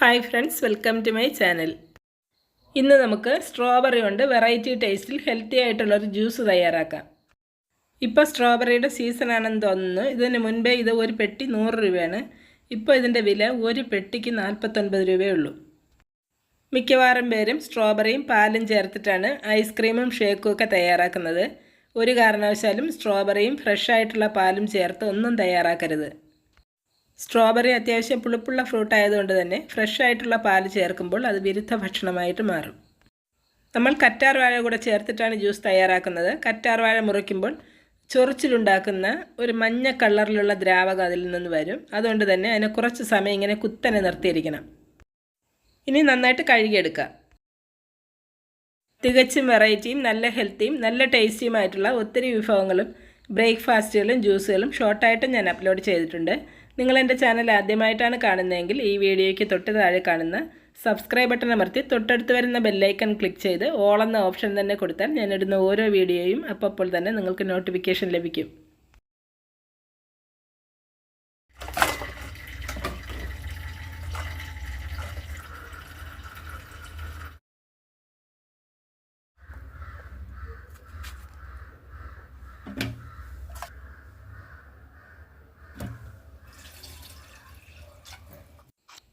Hi friends welcome to my channel ഇന്ന് നമുക്ക് strawberry കൊണ്ട് വെറൈറ്റി ടേസ്റ്റിൽ ഹെൽത്തി ആയിട്ടുള്ളൊരു ജ്യൂസ് തയ്യാറാക്കാം. ഇപ്പോൾ സ്ട്രോബെറിയുടെ സീസൺ ആണെന്ന് തോന്നുന്നു. ഇതിന് മുൻപേ ഇത് ഒരു പെട്ടി നൂറ് രൂപയാണ്. ഇപ്പോൾ ഇതിന്റെ വില ഒരു പെട്ടിക്ക് നാൽപ്പത്തൊൻപത് രൂപയേ ഉള്ളൂ. മിക്കവാറും പേരും സ്ട്രോബെറിയും പാലും ചേർത്തിട്ടാണ് ഐസ്ക്രീമും ഷേക്കും ഒക്കെ തയ്യാറാക്കുന്നത്. ഒരു കാരണവശാലും സ്ട്രോബെറിയും ഫ്രഷ് ആയിട്ടുള്ള പാലും ചേർത്ത് ഒന്നും തയ്യാറാക്കരുത്. സ്ട്രോബെറി അത്യാവശ്യം പുളിപ്പുള്ള ഫ്രൂട്ട് ആയതുകൊണ്ട് തന്നെ ഫ്രഷ് ആയിട്ടുള്ള പാൽ ചേർക്കുമ്പോൾ അത് വിരുദ്ധ ഭക്ഷണമായിട്ട് മാറും. നമ്മൾ കറ്റാർ വാഴ കൂടെ ചേർത്തിട്ടാണ് ജ്യൂസ് തയ്യാറാക്കുന്നത്. കറ്റാർ വാഴ മുറിക്കുമ്പോൾ ചൊറിച്ചിലുണ്ടാക്കുന്ന ഒരു മഞ്ഞ കളറിലുള്ള ദ്രാവകം അതിൽ നിന്ന് വരും. അതുകൊണ്ട് തന്നെ അതിനെ കുറച്ച് സമയം ഇങ്ങനെ കുത്തനെ നിർത്തിയിരിക്കണം. ഇനി നന്നായിട്ട് കഴുകിയെടുക്കുക. തികച്ചും വെറൈറ്റിയും നല്ല ഹെൽത്തിയും നല്ല ടേസ്റ്റിയുമായിട്ടുള്ള ഒത്തിരി വിഭവങ്ങളും ബ്രേക്ക്ഫാസ്റ്റുകളും ജ്യൂസുകളും ഷോർട്ടായിട്ടും ഞാൻ അപ്ലോഡ് ചെയ്തിട്ടുണ്ട്. നിങ്ങൾ എന്റെ ചാനൽ ആദ്യമായിട്ടാണ് കാണുന്നതെങ്കിൽ ഈ വീഡിയോയ്ക്ക് തൊട്ട് താഴെ കാണുന്ന സബ്സ്ക്രൈബ് ബട്ടൺ അമർത്തി തൊട്ടടുത്ത് വരുന്ന ബെല്ലൈക്കൺ ക്ലിക്ക് ചെയ്ത് ഓൾ എന്ന ഓപ്ഷൻ തന്നെ കൊടുത്താൽ ഞാനിടുന്ന ഓരോ വീഡിയോയും അപ്പോൾ തന്നെ നിങ്ങൾക്ക് നോട്ടിഫിക്കേഷൻ ലഭിക്കും.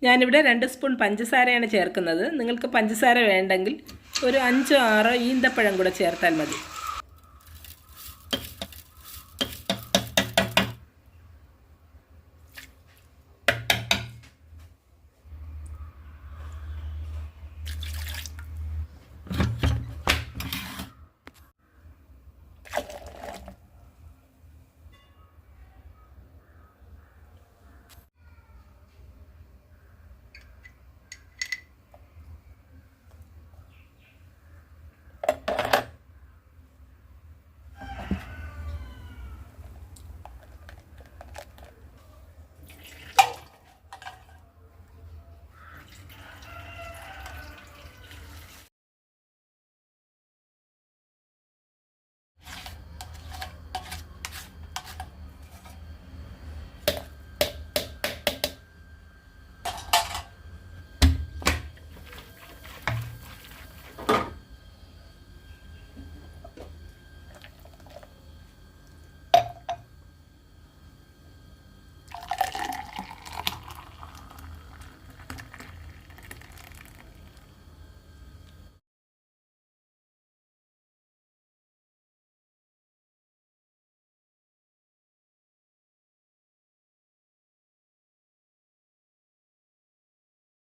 ഞാനിവിടെ രണ്ട് സ്പൂൺ പഞ്ചസാരയാണ് ചേർക്കുന്നത്. നിങ്ങൾക്ക് പഞ്ചസാര വേണ്ടെങ്കിൽ ഒരു അഞ്ചോ ആറോ ഈന്തപ്പഴം കൂടെ ചേർത്താൽ മതി.